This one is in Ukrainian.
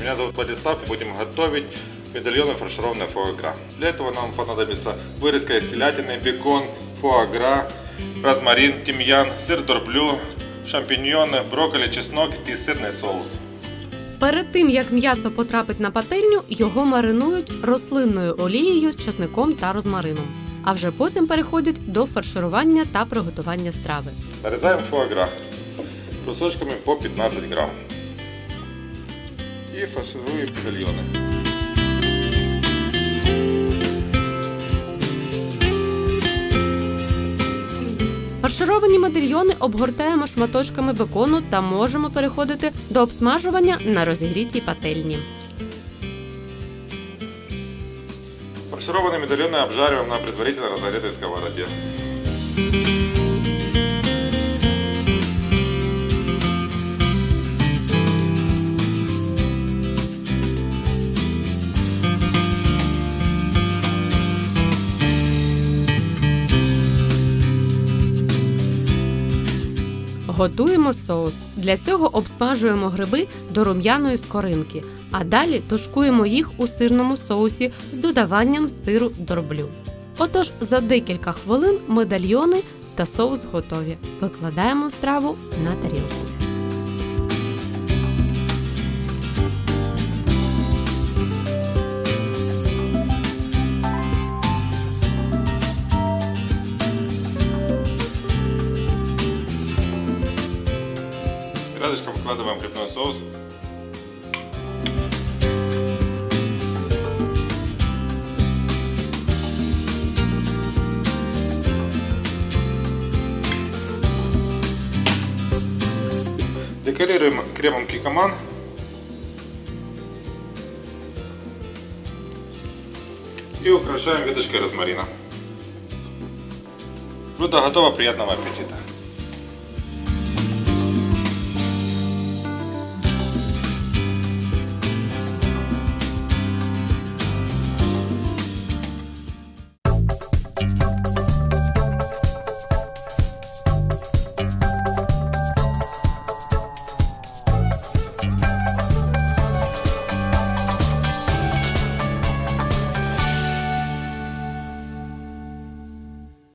Меня зовут Владислав, и будем готовить медальоны фаршированные фуагра. Для этого нам понадобится вырезка из телятины, бекон, фуагра, розмарин, тимьян, сыр дорблю, шампиньоны, брокколи, чеснок и сырный соус. Перед тим як м'ясо потрапить на пательню, його маринують рослинною олією, часником та розмарином. А вже потім переходять до фарширування та приготування страви. Нарезаем фуагра кусочками по 15 грамм. И фаршируем медальоны. Фаршировані медальйони обгортаємо шматочками бекону та можемо переходити до обсмажування на розігрітій пательні. Фаршированные медальоны обжариваем на предварительно разогретой сковороде. Готуємо соус. Для цього обсмажуємо гриби до рум'яної скоринки, а далі тушкуємо їх у сирному соусі з додаванням сиру дроблю. Отож, за декілька хвилин медальйони та соус готові. Викладаємо страву на тарілку. Рядышком выкладываем грибной соус. Декорируем кремом кикоман. И украшаем веточкой розмарина. Блюдо готово, приятного аппетита!